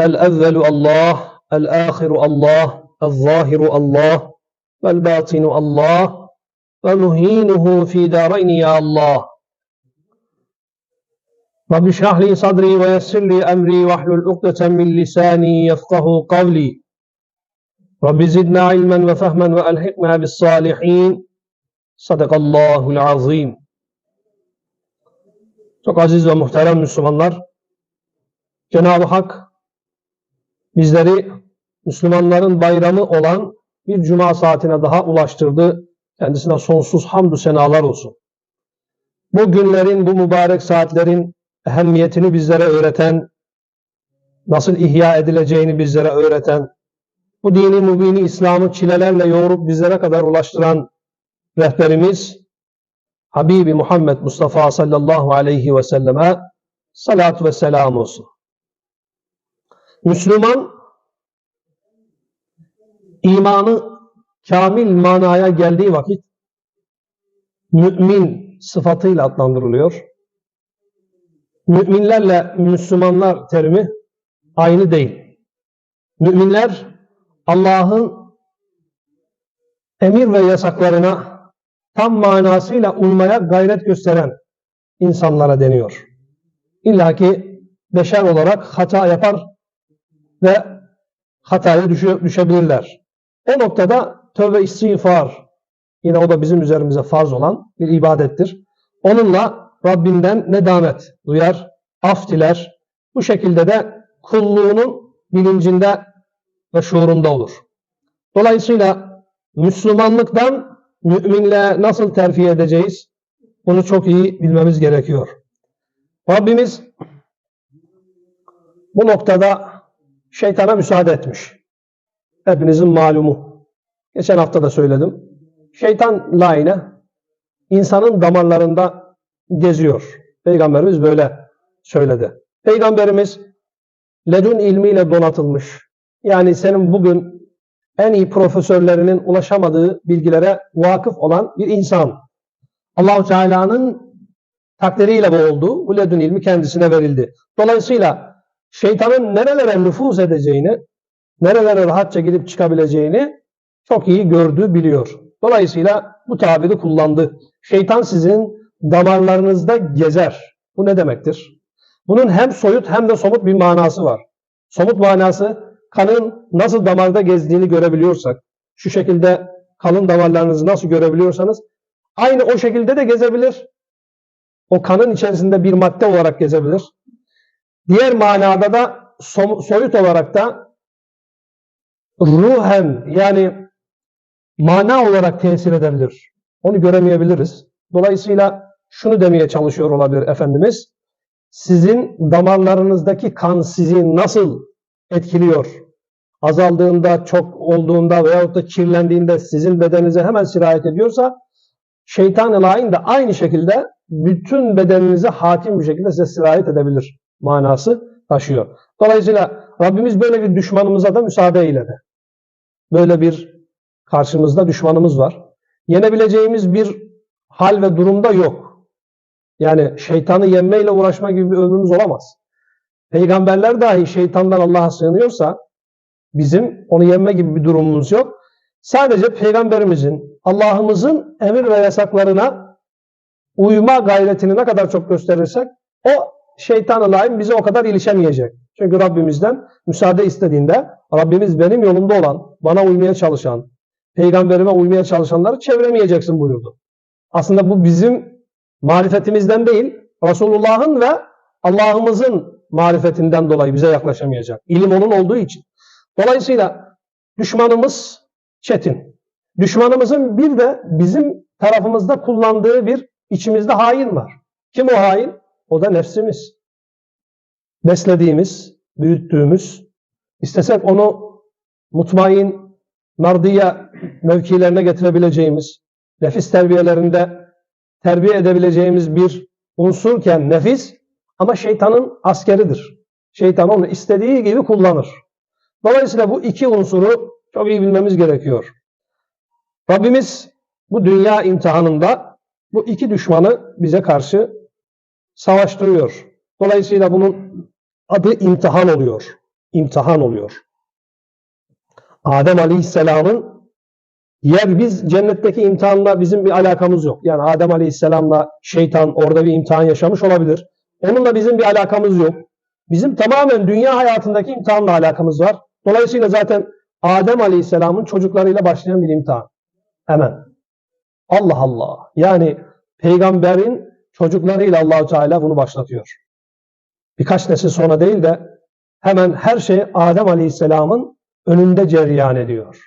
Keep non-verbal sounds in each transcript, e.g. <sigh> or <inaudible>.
الأول الله الآخر الله الظاهر الله والباطن الله ومهينه في دارين يا الله. رب اشرح لي صدري ويسر لي أمري واحلل عقدة من لساني يفقه قولي. رب زدنا علما وفهما وألحقنا بالصالحين. Sadakallahul azim. Çok aziz ve muhterem Müslümanlar, Cenab-ı Hak bizleri Müslümanların bayramı olan bir cuma saatine daha ulaştırdı. Kendisine sonsuz hamdü senalar olsun. Bu günlerin, bu mübarek saatlerin ehemmiyetini bizlere öğreten, nasıl ihya edileceğini bizlere öğreten, bu dini mübini İslam'ı çilelerle yoğurup bizlere kadar ulaştıran rehberimiz Habibi Muhammed Mustafa sallallahu aleyhi ve selleme salat ve selam olsun. Müslüman imanı kamil manaya geldiği vakit mümin sıfatıyla adlandırılıyor. Müminlerle Müslümanlar terimi aynı değil. Müminler Allah'ın emir ve yasaklarına tam manasıyla uymaya gayret gösteren insanlara deniyor. İlla ki beşer olarak hata yapar ve hataya düşe, düşebilirler. O noktada tövbe istiğfar yine o da bizim üzerimize farz olan bir ibadettir. Onunla Rabbinden nedamet duyar, af diler. Bu şekilde de kulluğunun bilincinde ve şuurunda olur. Dolayısıyla Müslümanlıktan müminle nasıl terfi edeceğiz? Bunu çok iyi bilmemiz gerekiyor. Rabbimiz bu noktada şeytana müsaade etmiş. Hepinizin malumu. Geçen hafta da söyledim. Şeytan laine insanın damarlarında geziyor. Peygamberimiz böyle söyledi. Peygamberimiz ledun ilmiyle donatılmış. Yani senin bugün en iyi profesörlerinin ulaşamadığı bilgilere vakıf olan bir insan. Allahu Teala'nın takdiriyle bu oldu. Bu ledün ilmi kendisine verildi. Dolayısıyla şeytanın nerelere nüfuz edeceğini, nerelere rahatça gidip çıkabileceğini çok iyi gördü, biliyor. Dolayısıyla bu tabiri kullandı. Şeytan sizin damarlarınızda gezer. Bu ne demektir? Bunun hem soyut hem de somut bir manası var. Somut manası kanın nasıl damarda gezdiğini görebiliyorsak, şu şekilde kalın damarlarınızı nasıl görebiliyorsanız, aynı o şekilde de gezebilir. O kanın içerisinde bir madde olarak gezebilir. Diğer manada da soyut olarak da ruhen yani mana olarak tesir edebilir. Onu göremeyebiliriz. Dolayısıyla şunu demeye çalışıyor olabilir Efendimiz. Sizin damarlarınızdaki kan sizi nasıl etkiliyor? Azaldığında, çok olduğunda veyahut da kirlendiğinde sizin bedeninize hemen sirayet ediyorsa şeytan-ı lain de aynı şekilde bütün bedeninize hakim bir şekilde size sirayet edebilir manası taşıyor. Dolayısıyla Rabbimiz böyle bir düşmanımıza da müsaade eyledi. Böyle bir karşımızda düşmanımız var. Yenebileceğimiz bir hal ve durumda yok. Yani şeytanı yenmeyle uğraşma gibi bir ömrümüz olamaz. Peygamberler dahi şeytandan Allah'a sığınıyorsa bizim onu yenme gibi bir durumumuz yok. Sadece peygamberimizin, Allah'ımızın emir ve yasaklarına uyma gayretini ne kadar çok gösterirsek o şeytan-ı laim bize o kadar ilişemeyecek. Çünkü Rabbimizden müsaade istediğinde Rabbimiz benim yolumda olan, bana uymaya çalışan, peygamberime uymaya çalışanları çeviremeyeceksin buyurdu. Aslında bu bizim marifetimizden değil, Resulullah'ın ve Allah'ımızın marifetinden dolayı bize yaklaşamayacak. İlim onun olduğu için. Dolayısıyla düşmanımız çetin. Düşmanımızın bir de bizim tarafımızda kullandığı bir içimizde hain var. Kim o hain? O da nefsimiz. beslediğimiz, büyüttüğümüz, istesek onu mutmain, mardiye mevkilerine getirebileceğimiz, nefis terbiyelerinde terbiye edebileceğimiz bir unsurken nefis ama şeytanın askeridir. Şeytan onu istediği gibi kullanır. Dolayısıyla bu iki unsuru çok iyi bilmemiz gerekiyor. Rabbimiz bu dünya imtihanında bu iki düşmanı bize karşı savaştırıyor. Dolayısıyla bunun adı imtihan oluyor. İmtihan oluyor. Adem Aleyhisselam'ın yer biz cennetteki imtihanla bizim bir alakamız yok. Yani Adem Aleyhisselam'la şeytan orada bir imtihan yaşamış olabilir. Onunla bizim bir alakamız yok. Bizim tamamen dünya hayatındaki imtihanla alakamız var. Dolayısıyla zaten Adem Aleyhisselam'ın çocuklarıyla başlayan bir imtihan. Hemen. Allah Allah. Yani peygamberin çocuklarıyla Allahu Teala bunu başlatıyor. Birkaç nesil sonra değil de hemen her şey Adem Aleyhisselam'ın önünde cereyan ediyor.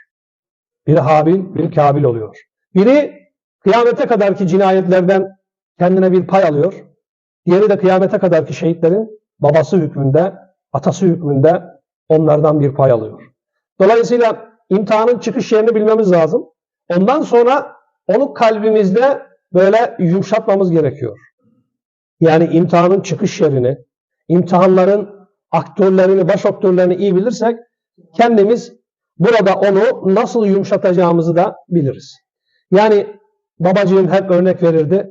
Biri Habil, biri Kabil oluyor. Biri kıyamete kadarki cinayetlerden kendine bir pay alıyor. Diğeri de kıyamete kadarki şehitlerin babası hükmünde, atası hükmünde onlardan bir pay alıyor. Dolayısıyla imtihanın çıkış yerini bilmemiz lazım. Ondan sonra onu kalbimizde böyle yumuşatmamız gerekiyor. Yani imtihanın çıkış yerini, imtihanların aktörlerini, baş aktörlerini iyi bilirsek kendimiz burada onu nasıl yumuşatacağımızı da biliriz. Yani babacığım hep örnek verirdi.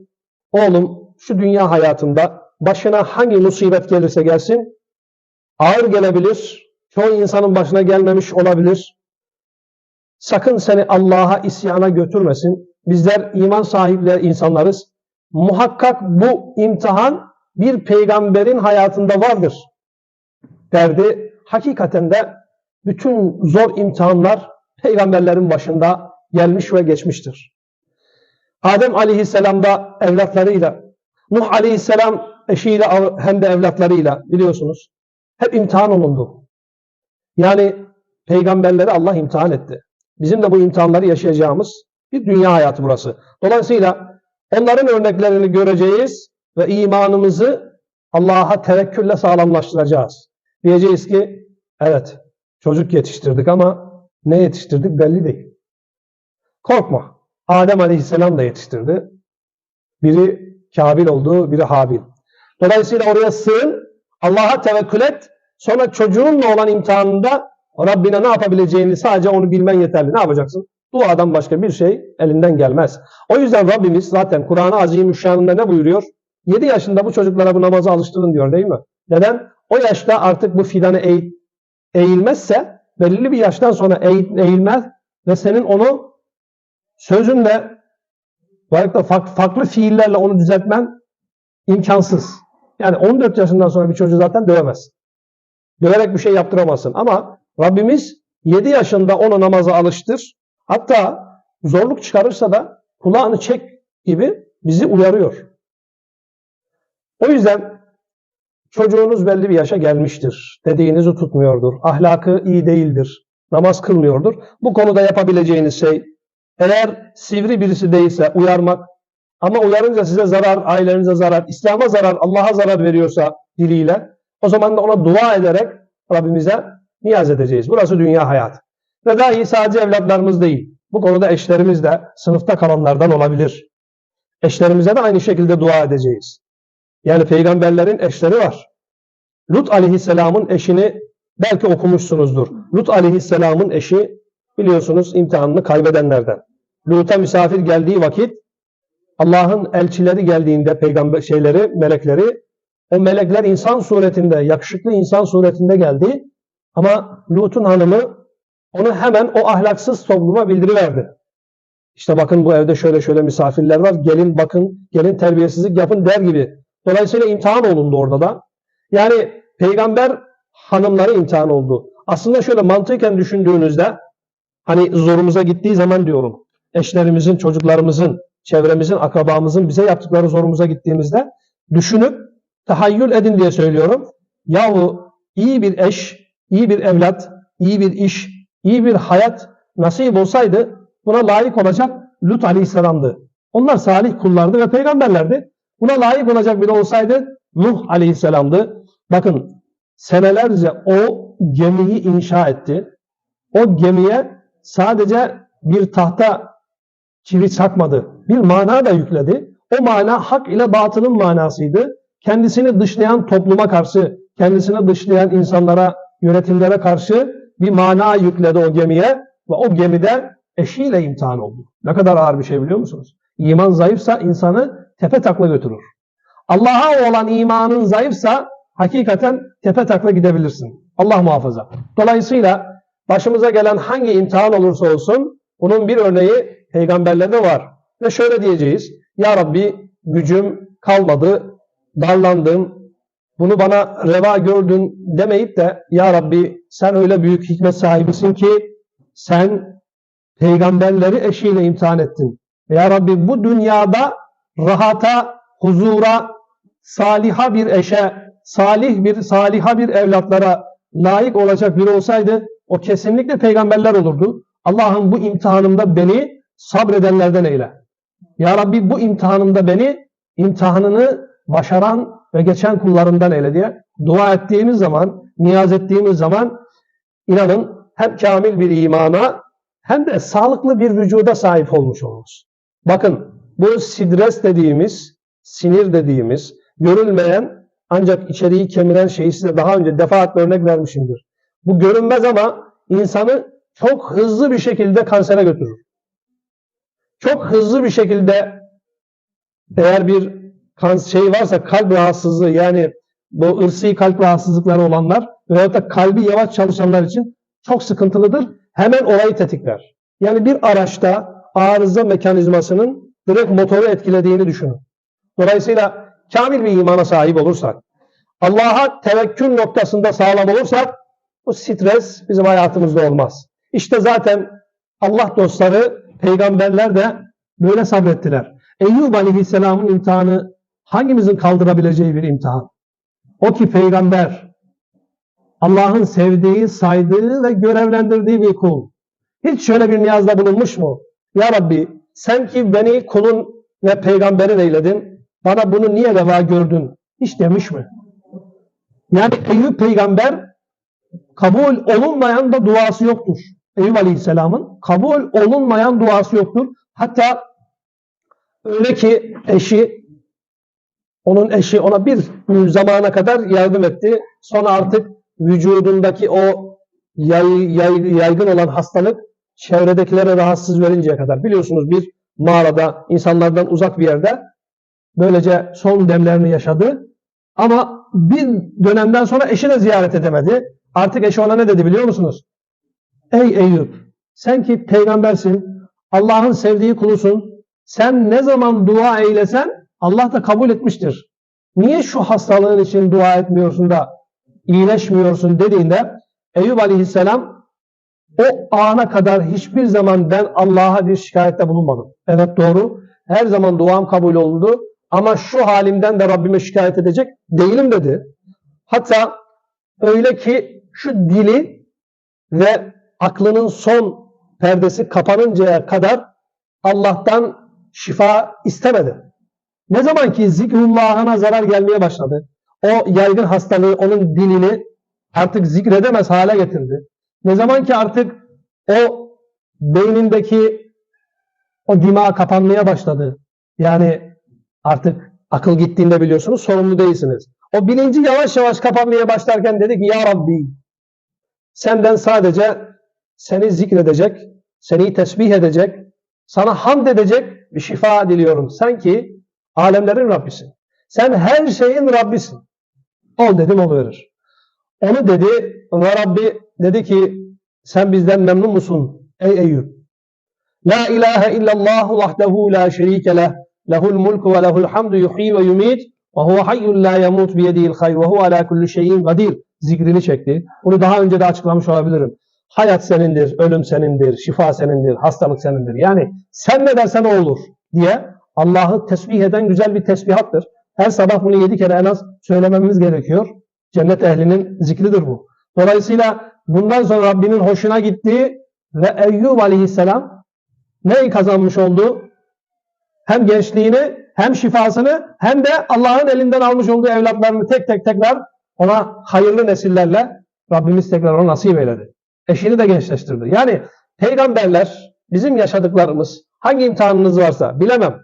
Oğlum şu dünya hayatında başına hangi musibet gelirse gelsin ağır gelebilir. Çoğu insanın başına gelmemiş olabilir. Sakın seni Allah'a isyana götürmesin. Bizler iman sahipleri insanlarız. Muhakkak bu imtihan bir peygamberin hayatında vardır derdi. Hakikaten de bütün zor imtihanlar peygamberlerin başında gelmiş ve geçmiştir. Adem aleyhisselam da evlatlarıyla, Nuh aleyhisselam eşiyle hem de evlatlarıyla biliyorsunuz hep imtihan olundu. Yani peygamberleri Allah imtihan etti. Bizim de bu imtihanları yaşayacağımız bir dünya hayatı burası. Dolayısıyla onların örneklerini göreceğiz ve imanımızı Allah'a tevekkülle sağlamlaştıracağız. Diyeceğiz ki evet çocuk yetiştirdik ama ne yetiştirdik belli değil. Korkma. Adem Aleyhisselam da yetiştirdi. Biri Kabil oldu, biri Habil. Dolayısıyla oraya sığın, Allah'a tevekkül et. Sonra çocuğunla olan imtihanında Rabbine ne yapabileceğini sadece onu bilmen yeterli. Ne yapacaksın? Duadan başka bir şey elinden gelmez. O yüzden Rabbimiz zaten Kur'an-ı Azimüşşan'ında ne buyuruyor? 7 yaşında bu çocuklara bu namaza alıştırın diyor değil mi? Neden? O yaşta artık bu fidanı eğ, eğilmezse belirli bir yaştan sonra eğ, eğilmez ve senin onu sözünle da farklı fiillerle onu düzeltmen imkansız. Yani 14 yaşından sonra bir çocuğu zaten dövemez. Döverek bir şey yaptıramazsın. Ama Rabbimiz 7 yaşında onu namaza alıştır. Hatta zorluk çıkarırsa da kulağını çek gibi bizi uyarıyor. O yüzden çocuğunuz belli bir yaşa gelmiştir. Dediğinizi tutmuyordur. Ahlakı iyi değildir. Namaz kılmıyordur. Bu konuda yapabileceğiniz şey eğer sivri birisi değilse uyarmak ama uyarınca size zarar, ailenize zarar, İslam'a zarar, Allah'a zarar veriyorsa diliyle o zaman da ona dua ederek Rabbimize niyaz edeceğiz. Burası dünya hayatı. Ve dahi sadece evlatlarımız değil. Bu konuda eşlerimiz de sınıfta kalanlardan olabilir. Eşlerimize de aynı şekilde dua edeceğiz. Yani peygamberlerin eşleri var. Lut aleyhisselamın eşini belki okumuşsunuzdur. Lut aleyhisselamın eşi biliyorsunuz imtihanını kaybedenlerden. Lut'a misafir geldiği vakit Allah'ın elçileri geldiğinde peygamber şeyleri, melekleri o melekler insan suretinde, yakışıklı insan suretinde geldi. Ama Lut'un hanımı onu hemen o ahlaksız topluma bildiriverdi. İşte bakın bu evde şöyle şöyle misafirler var. Gelin bakın, gelin terbiyesizlik yapın der gibi. Dolayısıyla imtihan olundu orada da. Yani peygamber hanımları imtihan oldu. Aslında şöyle mantıken düşündüğünüzde hani zorumuza gittiği zaman diyorum. Eşlerimizin, çocuklarımızın, çevremizin, akrabamızın bize yaptıkları zorumuza gittiğimizde düşünüp tahayyül edin diye söylüyorum. Yahu iyi bir eş, iyi bir evlat, iyi bir iş, iyi bir hayat nasip olsaydı buna layık olacak Lut Aleyhisselam'dı. Onlar salih kullardı ve peygamberlerdi. Buna layık olacak biri olsaydı Nuh Aleyhisselam'dı. Bakın senelerce o gemiyi inşa etti. O gemiye sadece bir tahta çivi çakmadı. Bir mana da yükledi. O mana hak ile batılın manasıydı. Kendisini dışlayan topluma karşı, kendisini dışlayan insanlara, yönetimlere karşı bir mana yükledi o gemiye ve o gemide eşiyle imtihan oldu. Ne kadar ağır bir şey biliyor musunuz? İman zayıfsa insanı tepe takla götürür. Allah'a olan imanın zayıfsa hakikaten tepe takla gidebilirsin. Allah muhafaza. Dolayısıyla başımıza gelen hangi imtihan olursa olsun bunun bir örneği peygamberlerde var. Ve şöyle diyeceğiz. Ya Rabbi gücüm kalmadı, darlandım, bunu bana reva gördün demeyip de Ya Rabbi sen öyle büyük hikmet sahibisin ki sen peygamberleri eşiyle imtihan ettin. Ya Rabbi bu dünyada rahata, huzura, saliha bir eşe, salih bir saliha bir evlatlara layık olacak biri olsaydı o kesinlikle peygamberler olurdu. Allah'ım bu imtihanımda beni sabredenlerden eyle. Ya Rabbi bu imtihanımda beni imtihanını başaran ve geçen kullarından eyle diye dua ettiğimiz zaman, niyaz ettiğimiz zaman inanın hem kamil bir imana hem de sağlıklı bir vücuda sahip olmuş oluruz. Bakın bu sidres dediğimiz, sinir dediğimiz, görülmeyen ancak içeriği kemiren şeyi size daha önce defaatle örnek vermişimdir. Bu görünmez ama insanı çok hızlı bir şekilde kansere götürür. Çok hızlı bir şekilde eğer bir kan şey varsa kalp rahatsızlığı yani bu ırsi kalp rahatsızlıkları olanlar veyahut da kalbi yavaş çalışanlar için çok sıkıntılıdır. Hemen orayı tetikler. Yani bir araçta arıza mekanizmasının direkt motoru etkilediğini düşünün. Dolayısıyla kamil bir imana sahip olursak, Allah'a tevekkül noktasında sağlam olursak bu stres bizim hayatımızda olmaz. İşte zaten Allah dostları, peygamberler de böyle sabrettiler. Eyyub Aleyhisselam'ın imtihanı hangimizin kaldırabileceği bir imtihan? O ki peygamber, Allah'ın sevdiği, saydığı ve görevlendirdiği bir kul. Hiç şöyle bir niyazda bulunmuş mu? Ya Rabbi sen ki beni kulun ve peygamberin eyledin, bana bunu niye reva gördün? Hiç demiş mi? Yani Eyüp peygamber kabul olunmayan da duası yoktur. Eyüp Aleyhisselam'ın kabul olunmayan duası yoktur. Hatta öyle ki eşi onun eşi ona bir zamana kadar yardım etti. Sonra artık vücudundaki o yay, yay, yaygın olan hastalık çevredekilere rahatsız verinceye kadar. Biliyorsunuz bir mağarada insanlardan uzak bir yerde böylece son demlerini yaşadı. Ama bir dönemden sonra eşini ziyaret edemedi. Artık eşi ona ne dedi biliyor musunuz? Ey Eyüp sen ki peygambersin, Allah'ın sevdiği kulusun. Sen ne zaman dua eylesen Allah da kabul etmiştir. Niye şu hastalığın için dua etmiyorsun da iyileşmiyorsun dediğinde Eyüp Aleyhisselam o ana kadar hiçbir zaman ben Allah'a bir şikayette bulunmadım. Evet doğru. Her zaman duam kabul oldu. Ama şu halimden de Rabbime şikayet edecek değilim dedi. Hatta öyle ki şu dili ve aklının son perdesi kapanıncaya kadar Allah'tan şifa istemedi. Ne zaman ki zikrullahına zarar gelmeye başladı, o yaygın hastalığı onun dilini artık zikredemez hale getirdi. Ne zaman ki artık o beynindeki o dima kapanmaya başladı. Yani artık akıl gittiğinde biliyorsunuz sorumlu değilsiniz. O bilinci yavaş yavaş kapanmaya başlarken dedi ki Ya Rabbi senden sadece seni zikredecek, seni tesbih edecek, sana hamd edecek bir şifa diliyorum. Sen ki alemlerin Rabbisin. Sen her şeyin Rabbisin. Ol dedim oluverir. Onu dedi ve Rabbi dedi ki sen bizden memnun musun ey Eyüp? La ilahe illallah vahdehu la şerike leh. Lehul mulku ve lehul hamdu yuhyi ve yumit ve huve hayyun la yemut biyedihil hayr ve huve ala kulli şeyin kadir zikrini çekti. Bunu daha önce de açıklamış olabilirim. Hayat senindir, ölüm senindir, şifa senindir, hastalık senindir. Yani sen ne dersen o olur diye Allah'ı tesbih eden güzel bir tesbihattır. Her sabah bunu yedi kere en az söylememiz gerekiyor. Cennet ehlinin zikridir bu. Dolayısıyla bundan sonra Rabbinin hoşuna gittiği ve Eyyub aleyhisselam neyi kazanmış oldu? Hem gençliğini, hem şifasını, hem de Allah'ın elinden almış olduğu evlatlarını tek tek tekrar ona hayırlı nesillerle Rabbimiz tekrar ona nasip eyledi. Eşini de gençleştirdi. Yani peygamberler bizim yaşadıklarımız hangi imtihanınız varsa bilemem.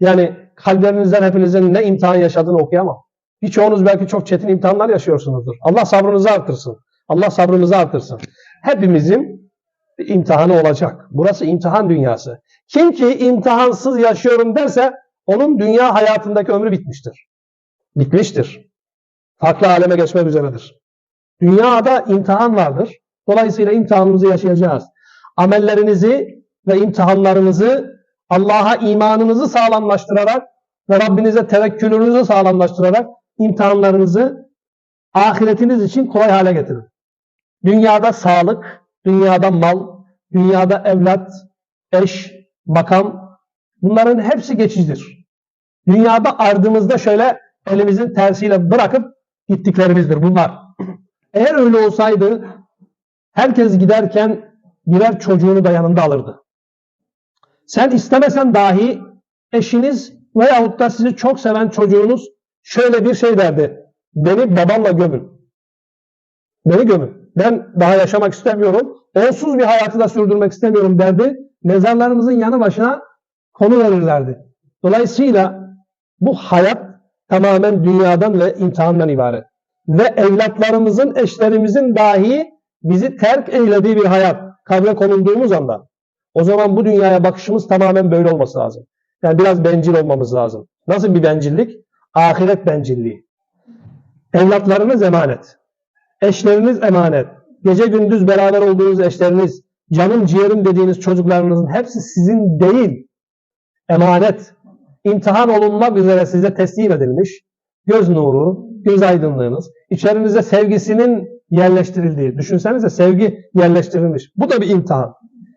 Yani kalplerinizden hepinizin ne imtihan yaşadığını okuyamam. Birçoğunuz belki çok çetin imtihanlar yaşıyorsunuzdur. Allah sabrınızı artırsın. Allah sabrımızı artırsın. Hepimizin imtihanı olacak. Burası imtihan dünyası. Kim ki imtihansız yaşıyorum derse onun dünya hayatındaki ömrü bitmiştir. Bitmiştir. Farklı aleme geçmek üzeredir. Dünyada imtihan vardır. Dolayısıyla imtihanımızı yaşayacağız. Amellerinizi ve imtihanlarınızı Allah'a imanınızı sağlamlaştırarak ve Rabbinize tevekkülünüzü sağlamlaştırarak imtihanlarınızı ahiretiniz için kolay hale getirin. Dünyada sağlık, dünyada mal, dünyada evlat, eş, makam bunların hepsi geçicidir. Dünyada ardımızda şöyle elimizin tersiyle bırakıp gittiklerimizdir bunlar. Eğer öyle olsaydı herkes giderken birer çocuğunu da yanında alırdı. Sen istemesen dahi eşiniz veyahut da sizi çok seven çocuğunuz şöyle bir şey derdi. Beni babamla gömün. Beni gömün. Ben daha yaşamak istemiyorum. Onsuz bir hayatı da sürdürmek istemiyorum derdi. Mezarlarımızın yanı başına konu verirlerdi. Dolayısıyla bu hayat tamamen dünyadan ve imtihandan ibaret. Ve evlatlarımızın, eşlerimizin dahi bizi terk eylediği bir hayat. Kabre konulduğumuz anda. O zaman bu dünyaya bakışımız tamamen böyle olması lazım. Yani biraz bencil olmamız lazım. Nasıl bir bencillik? Ahiret bencilliği. Evlatlarınız emanet. Eşleriniz emanet. Gece gündüz beraber olduğunuz eşleriniz, canım ciğerim dediğiniz çocuklarınızın hepsi sizin değil. Emanet. İmtihan olunmak üzere size teslim edilmiş. Göz nuru, göz aydınlığınız, içerinizde sevgisinin yerleştirildiği. Düşünsenize sevgi yerleştirilmiş. Bu da bir imtihan.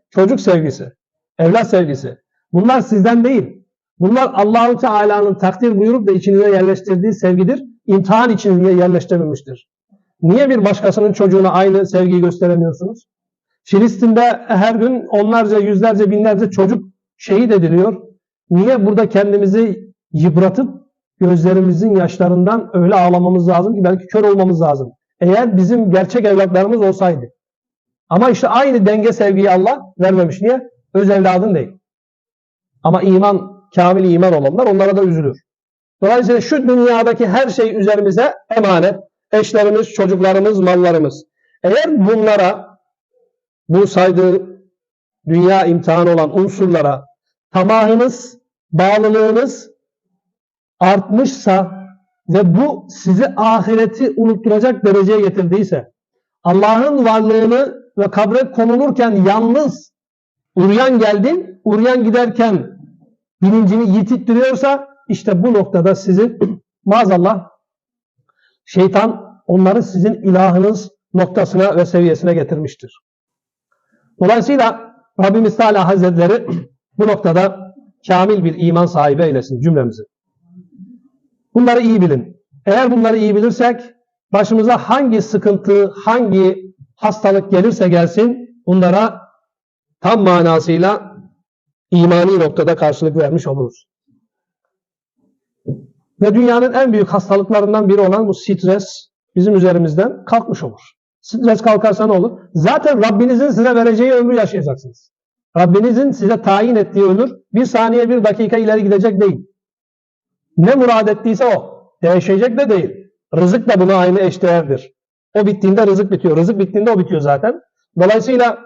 Çocuk sevgisi, evlat sevgisi. Bunlar sizden değil. Bunlar Allahu Teala'nın takdir buyurup da içinize yerleştirdiği sevgidir. İmtihan için yerleştirilmiştir. Niye bir başkasının çocuğuna aynı sevgiyi gösteremiyorsunuz? Filistin'de her gün onlarca, yüzlerce, binlerce çocuk şehit ediliyor. Niye burada kendimizi yıpratıp gözlerimizin yaşlarından öyle ağlamamız lazım ki belki kör olmamız lazım. Eğer bizim gerçek evlatlarımız olsaydı. Ama işte aynı denge sevgiyi Allah vermemiş. Niye? Öz evladın değil. Ama iman, kamil iman olanlar onlara da üzülür. Dolayısıyla şu dünyadaki her şey üzerimize emanet. Eşlerimiz, çocuklarımız, mallarımız. Eğer bunlara, bu saydığı dünya imtihanı olan unsurlara tamahınız, bağlılığınız artmışsa ve bu sizi ahireti unutturacak dereceye getirdiyse, Allah'ın varlığını ve kabre konulurken yalnız uryan geldin, uryan giderken bilincini yitittiriyorsa işte bu noktada sizin maazallah şeytan onları sizin ilahınız noktasına ve seviyesine getirmiştir. Dolayısıyla Rabbimiz Teala Hazretleri bu noktada kamil bir iman sahibi eylesin cümlemizi. Bunları iyi bilin. Eğer bunları iyi bilirsek başımıza hangi sıkıntı, hangi hastalık gelirse gelsin bunlara tam manasıyla imani noktada karşılık vermiş oluruz. Ve dünyanın en büyük hastalıklarından biri olan bu stres bizim üzerimizden kalkmış olur. Stres kalkarsa ne olur? Zaten Rabbinizin size vereceği ömrü yaşayacaksınız. Rabbinizin size tayin ettiği ömür bir saniye bir dakika ileri gidecek değil. Ne murad ettiyse o. Değişecek de değil. Rızık da buna aynı eşdeğerdir. O bittiğinde rızık bitiyor. Rızık bittiğinde o bitiyor zaten. Dolayısıyla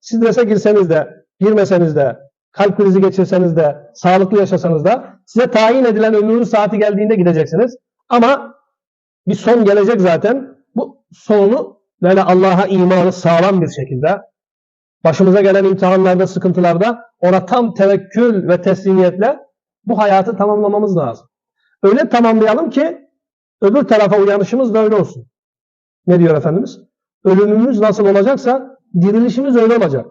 strese girseniz de, girmeseniz de, kalp krizi geçirseniz de, sağlıklı yaşasanız da size tayin edilen ömrünün saati geldiğinde gideceksiniz. Ama bir son gelecek zaten. Bu sonu böyle Allah'a imanı sağlam bir şekilde başımıza gelen imtihanlarda, sıkıntılarda ona tam tevekkül ve teslimiyetle bu hayatı tamamlamamız lazım. Öyle tamamlayalım ki öbür tarafa uyanışımız da öyle olsun. Ne diyor Efendimiz? Ölümümüz nasıl olacaksa dirilişimiz öyle olacak.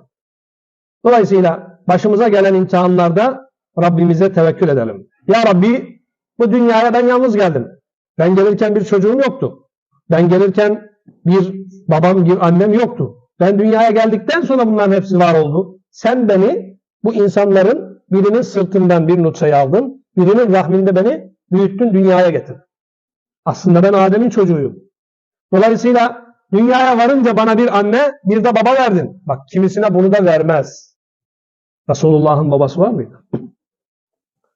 Dolayısıyla başımıza gelen imtihanlarda Rabbimize tevekkül edelim. Ya Rabbi bu dünyaya ben yalnız geldim. Ben gelirken bir çocuğum yoktu. Ben gelirken bir babam, bir annem yoktu. Ben dünyaya geldikten sonra bunların hepsi var oldu. Sen beni bu insanların birinin sırtından bir nutfeyi aldın. Birinin rahminde beni büyüttün, dünyaya getirdin. Aslında ben Adem'in çocuğuyum. Dolayısıyla dünyaya varınca bana bir anne, bir de baba verdin. Bak kimisine bunu da vermez. Resulullah'ın babası var mıydı?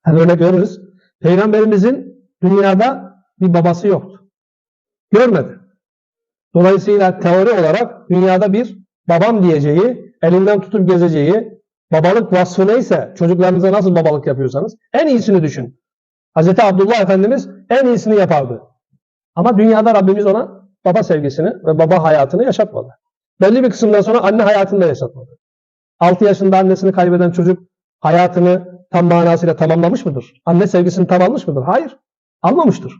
Hem örnek veririz. Peygamberimizin dünyada bir babası yoktu. Görmedi. Dolayısıyla teori olarak dünyada bir babam diyeceği, elinden tutup gezeceği, babalık vasfı neyse, çocuklarınıza nasıl babalık yapıyorsanız en iyisini düşün. Hz. Abdullah Efendimiz en iyisini yapardı. Ama dünyada Rabbimiz ona baba sevgisini ve baba hayatını yaşatmadı. Belli bir kısımdan sonra anne hayatını da yaşatmadı. 6 yaşında annesini kaybeden çocuk hayatını tam manasıyla tamamlamış mıdır? Anne sevgisini tam almış mıdır? Hayır. Almamıştır.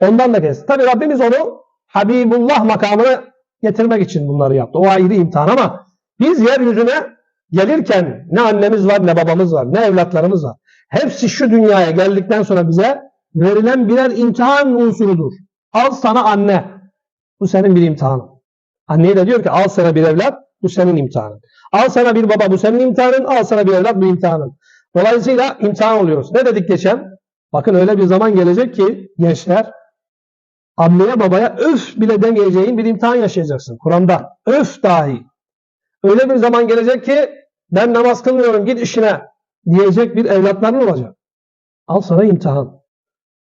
Ondan da kes. Tabi Rabbimiz onu Habibullah makamına getirmek için bunları yaptı. O ayrı imtihan ama biz yeryüzüne gelirken ne annemiz var ne babamız var ne evlatlarımız var. Hepsi şu dünyaya geldikten sonra bize verilen birer imtihan unsurudur. Al sana anne. Bu senin bir imtihanın. Anneye de diyor ki al sana bir evlat bu senin imtihanın. Al sana bir baba bu senin imtihanın. Al sana bir evlat bu imtihanın. Dolayısıyla imtihan oluyoruz. Ne dedik geçen? Bakın öyle bir zaman gelecek ki gençler anneye babaya öf bile demeyeceğin bir imtihan yaşayacaksın. Kur'an'da öf dahi. Öyle bir zaman gelecek ki ben namaz kılmıyorum git işine diyecek bir evlatların olacak. Al sana imtihan.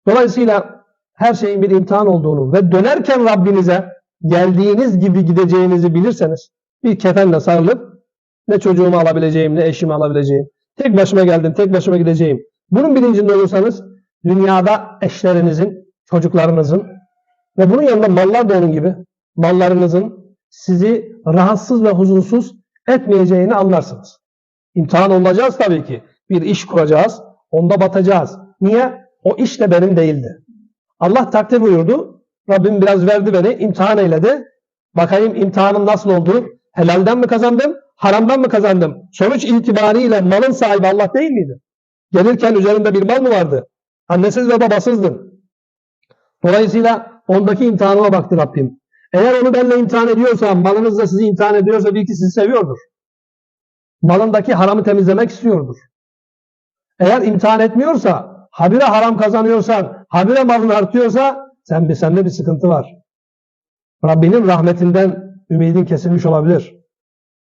Dolayısıyla her şeyin bir imtihan olduğunu ve dönerken Rabbinize geldiğiniz gibi gideceğinizi bilirseniz bir kefenle sarılıp ne çocuğumu alabileceğim ne eşimi alabileceğim. Tek başıma geldim, tek başıma gideceğim. Bunun bilincinde olursanız dünyada eşlerinizin, çocuklarınızın ve bunun yanında mallar da onun gibi mallarınızın sizi rahatsız ve huzursuz etmeyeceğini anlarsınız. İmtihan olacağız tabii ki. Bir iş kuracağız, onda batacağız. Niye? O iş de benim değildi. Allah takdir buyurdu. Rabbim biraz verdi beni, imtihan eyledi. Bakayım imtihanım nasıl oldu? Helalden mi kazandım, haramdan mı kazandım? Sonuç itibariyle malın sahibi Allah değil miydi? Gelirken üzerinde bir mal mı vardı? Annesiz ve babasızdın. Dolayısıyla ondaki imtihanıma baktı Rabbim. Eğer onu benimle imtihan ediyorsa, malınız da sizi imtihan ediyorsa bil ki sizi seviyordur. Malındaki haramı temizlemek istiyordur. Eğer imtihan etmiyorsa, habire haram kazanıyorsan, habire malın artıyorsa sen bir sende bir sıkıntı var. Rabbinin rahmetinden ümidin kesilmiş olabilir.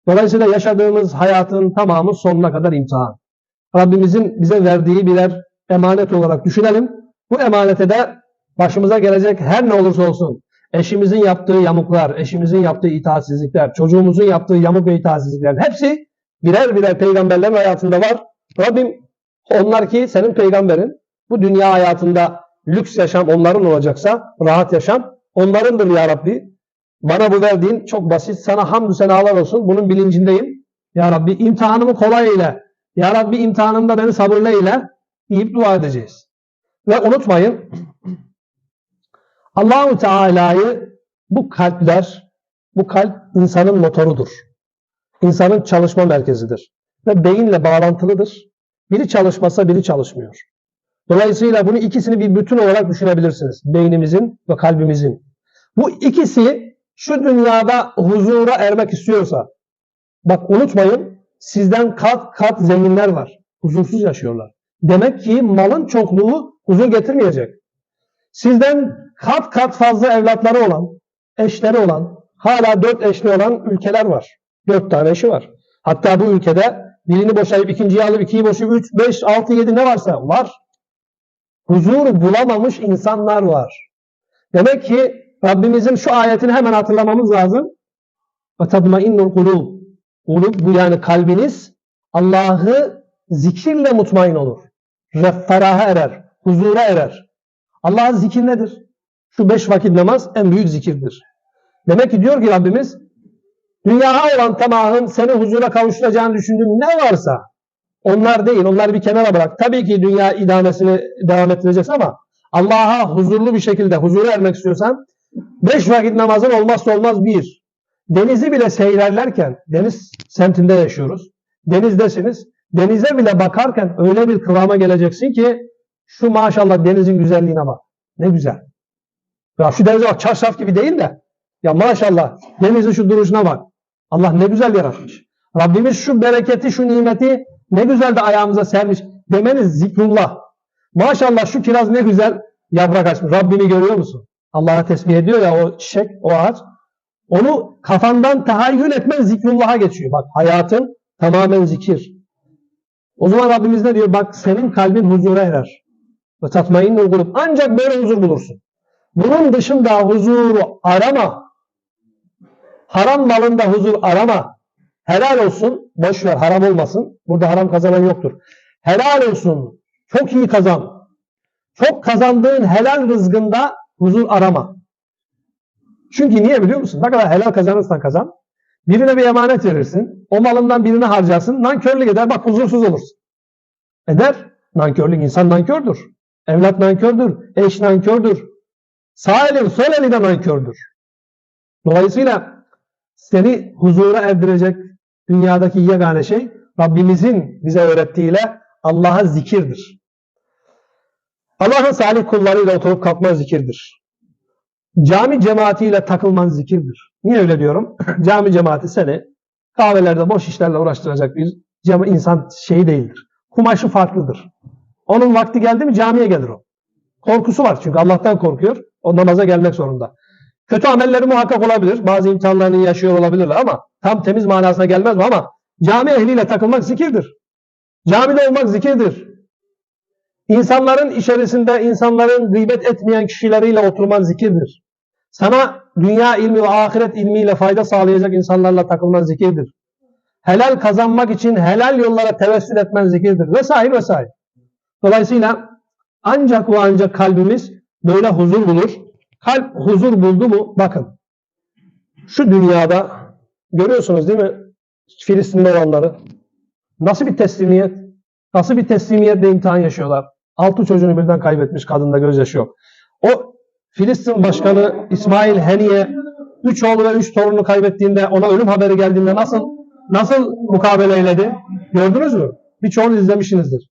Dolayısıyla yaşadığımız hayatın tamamı sonuna kadar imtihan. Rabbimizin bize verdiği birer emanet olarak düşünelim. Bu emanete de başımıza gelecek her ne olursa olsun eşimizin yaptığı yamuklar, eşimizin yaptığı itaatsizlikler, çocuğumuzun yaptığı yamuk ve itaatsizlikler hepsi birer birer peygamberlerin hayatında var. Rabbim onlar ki senin peygamberin bu dünya hayatında lüks yaşam onların olacaksa rahat yaşam onlarındır ya Rabbi. Bana bu verdiğin çok basit. Sana hamdü senalar olsun. Bunun bilincindeyim. Ya Rabbi imtihanımı kolay eyle. Ya Rabbi imtihanımda beni sabırlı eyle deyip dua edeceğiz. Ve unutmayın Allahu Teala'yı bu kalpler, bu kalp insanın motorudur. İnsanın çalışma merkezidir. Ve beyinle bağlantılıdır. Biri çalışmasa biri çalışmıyor. Dolayısıyla bunu ikisini bir bütün olarak düşünebilirsiniz. Beynimizin ve kalbimizin. Bu ikisi şu dünyada huzura ermek istiyorsa, bak unutmayın sizden kat kat zenginler var. Huzursuz yaşıyorlar. Demek ki malın çokluğu huzur getirmeyecek. Sizden kat kat fazla evlatları olan, eşleri olan, hala dört eşli olan ülkeler var. Dört tane eşi var. Hatta bu ülkede birini boşayıp ikinciyi alıp ikiyi boşayıp üç, beş, altı, yedi ne varsa var. Huzur bulamamış insanlar var. Demek ki Rabbimizin şu ayetini hemen hatırlamamız lazım. وَتَضْمَئِنُّ kulub. Kulub bu yani kalbiniz Allah'ı zikirle mutmain olur. Feraha erer, huzura erer. Allah'ın zikir nedir? Şu beş vakit namaz en büyük zikirdir. Demek ki diyor ki Rabbimiz dünyaya olan tamahın seni huzura kavuşturacağını düşündüğün ne varsa onlar değil, onları bir kenara bırak. Tabii ki dünya idamesini devam ettireceksin ama Allah'a huzurlu bir şekilde huzura ermek istiyorsan beş vakit namazın olmazsa olmaz bir. Denizi bile seyrederlerken, deniz semtinde yaşıyoruz. Denizdesiniz. Denize bile bakarken öyle bir kıvama geleceksin ki şu maşallah denizin güzelliğine bak. Ne güzel. Ya şu denize bak çarşaf gibi değil de ya maşallah denizin şu duruşuna bak. Allah ne güzel yaratmış. Rabbimiz şu bereketi, şu nimeti ne güzel de ayağımıza sermiş demeniz zikrullah. Maşallah şu kiraz ne güzel. yaprak açmış. Rabbini görüyor musun? Allah'a tesbih ediyor ya o çiçek, o ağaç. Onu kafandan tahayyül etmen zikrullah'a geçiyor. Bak hayatın tamamen zikir. O zaman Rabbimiz ne diyor? Bak senin kalbin huzura erer. Ve tatmainnul kulub. Ancak böyle huzur bulursun. Bunun dışında huzuru arama. Haram malında huzur arama. Helal olsun. Boş ver haram olmasın. Burada haram kazanan yoktur. Helal olsun. Çok iyi kazan. Çok kazandığın helal rızkında huzur arama. Çünkü niye biliyor musun? Ne kadar helal kazanırsan kazan. Birine bir emanet verirsin. O malından birini harcarsın. Nankörlük eder. Bak huzursuz olursun. Eder. Nankörlük. insan nankördür. Evlat nankördür. Eş nankördür. Sağ elin sol eli de nankördür. Dolayısıyla seni huzura erdirecek dünyadaki yegane şey Rabbimizin bize öğrettiğiyle Allah'a zikirdir. Allah'ın salih kullarıyla oturup kalkma zikirdir. Cami cemaatiyle takılman zikirdir. Niye öyle diyorum? <clears throat> Cami cemaati seni kahvelerde boş işlerle uğraştıracak bir insan şeyi değildir. Kumaşı farklıdır. Onun vakti geldi mi camiye gelir o. Korkusu var çünkü Allah'tan korkuyor. O namaza gelmek zorunda. Kötü amelleri muhakkak olabilir. Bazı imtihanlarını yaşıyor olabilirler ama tam temiz manasına gelmez mi ama cami ehliyle takılmak zikirdir. Camide olmak zikirdir. İnsanların içerisinde insanların gıybet etmeyen kişileriyle oturman zikirdir. Sana dünya ilmi ve ahiret ilmiyle fayda sağlayacak insanlarla takılman zikirdir. Helal kazanmak için helal yollara tevessül etmen zikirdir. Vesaire vesaire. Dolayısıyla ancak ve ancak kalbimiz böyle huzur bulur. Kalp huzur buldu mu bakın şu dünyada görüyorsunuz değil mi Filistin'de olanları nasıl bir teslimiyet nasıl bir teslimiyetle imtihan yaşıyorlar. Altı çocuğunu birden kaybetmiş kadında gözyaşı yok. O Filistin başkanı İsmail Heniye üç oğlu ve üç torunu kaybettiğinde ona ölüm haberi geldiğinde nasıl nasıl mukabele eyledi? Gördünüz mü? Birçoğunu izlemişsinizdir.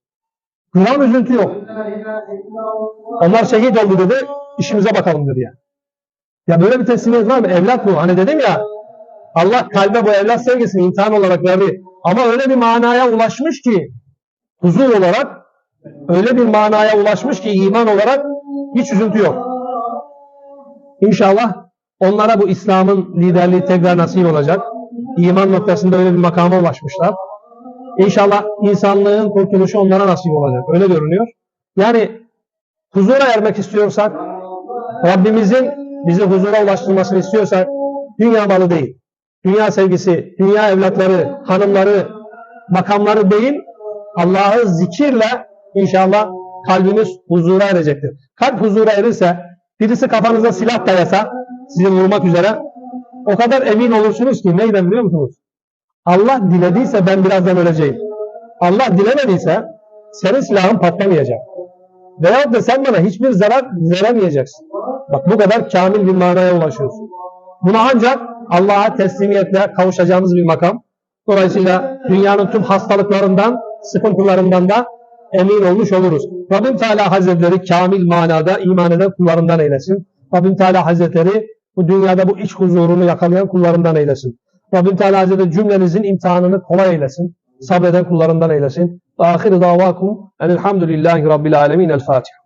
Gram üzüntü yok. Onlar şehit oldu dedi. İşimize bakalım dedi yani. Ya böyle bir teslimiyet var mı? Evlat bu. Hani dedim ya Allah kalbe bu evlat sevgisini imtihan olarak verdi. Ama öyle bir manaya ulaşmış ki huzur olarak öyle bir manaya ulaşmış ki iman olarak hiç üzüntü yok. İnşallah onlara bu İslam'ın liderliği tekrar nasip olacak. İman noktasında öyle bir makama ulaşmışlar. İnşallah insanlığın kurtuluşu onlara nasip olacak. Öyle görünüyor. Yani huzura ermek istiyorsak, Rabbimizin bizi huzura ulaştırmasını istiyorsak, dünya malı değil. Dünya sevgisi, dünya evlatları, hanımları, makamları değil, Allah'ı zikirle inşallah kalbimiz huzura erecektir. Kalp huzura erirse, birisi kafanıza silah dayasa, sizi vurmak üzere, o kadar emin olursunuz ki neyden biliyor musunuz? Allah dilediyse ben birazdan öleceğim. Allah dilemediyse senin silahın patlamayacak. Veyahut da sen bana hiçbir zarar veremeyeceksin. Bak bu kadar kamil bir manaya ulaşıyorsun. Buna ancak Allah'a teslimiyetle kavuşacağımız bir makam. Dolayısıyla dünyanın tüm hastalıklarından, sıkıntılarından da emin olmuş oluruz. Rabbim Teala Hazretleri kamil manada iman eden kullarından eylesin. Rabbim Teala Hazretleri bu dünyada bu iç huzurunu yakalayan kullarından eylesin. Rabbim Teala Hazretleri cümlenizin imtihanını kolay eylesin. Sabreden kullarından eylesin. Ahir davakum elhamdülillahi rabbil alemin. El Fatiha.